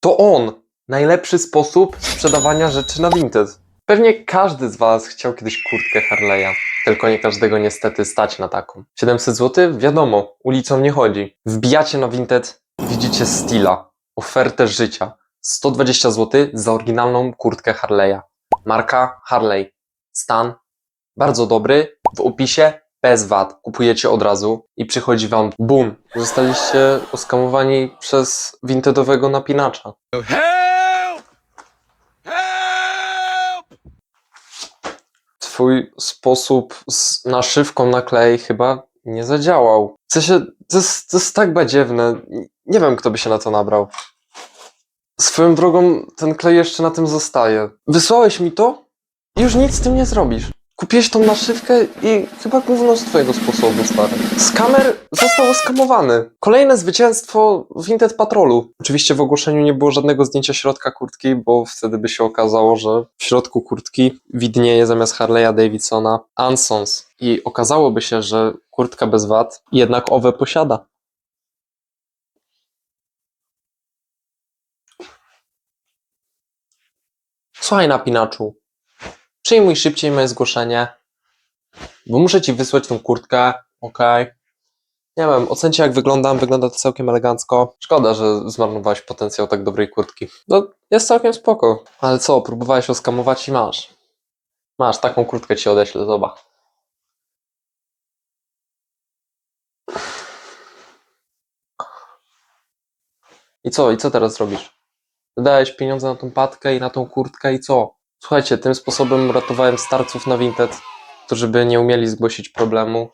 To on! Najlepszy sposób sprzedawania rzeczy na Vinted. Pewnie każdy z Was chciał kiedyś kurtkę Harley'a, tylko nie każdego niestety stać na taką. 700 zł? Wiadomo, ulicą nie chodzi. Wbijacie na Vinted, widzicie Stila, ofertę życia. 120 zł za oryginalną kurtkę Harley'a. Marka Harley. Stan bardzo dobry. W opisie bez VAT. Kupujecie od razu i przychodzi Wam boom. Zostaliście oskamowani przez wintedowego napinacza. Help! Help! Twój sposób z naszywką na klej chyba nie zadziałał. W sensie, to jest, to jest tak badziewne. Nie wiem, kto by się na to nabrał. Swoją drogą, ten klej jeszcze na tym zostaje. Wysłałeś mi to i już nic z tym nie zrobisz. Kupiłeś tą naszywkę i chyba gówno z twojego sposobu, stary. Skamer został oskamowany. Kolejne zwycięstwo Vinted Patrolu. Oczywiście w ogłoszeniu nie było żadnego zdjęcia środka kurtki, bo wtedy by się okazało, że w środku kurtki widnieje zamiast Harley'a Davidsona Ansons. I okazałoby się, że kurtka bez wad jednak owe posiada. Słuchaj, napinaczu. Przyjmuj szybciej moje zgłoszenie, bo muszę ci wysłać tą kurtkę, okej? Nie wiem, ocencie jak wyglądam, wygląda to całkiem elegancko. Szkoda, że zmarnowałeś potencjał tak dobrej kurtki. No, jest całkiem spoko. Ale co, próbowałeś oskamować i masz. Masz, taką kurtkę ci odeślę, zobacz. I co, i co teraz robisz? Wydałeś pieniądze na tą patkę i na tą kurtkę i co? Słuchajcie, tym sposobem uratowałem starców na Vinted, którzy by nie umieli zgłosić problemu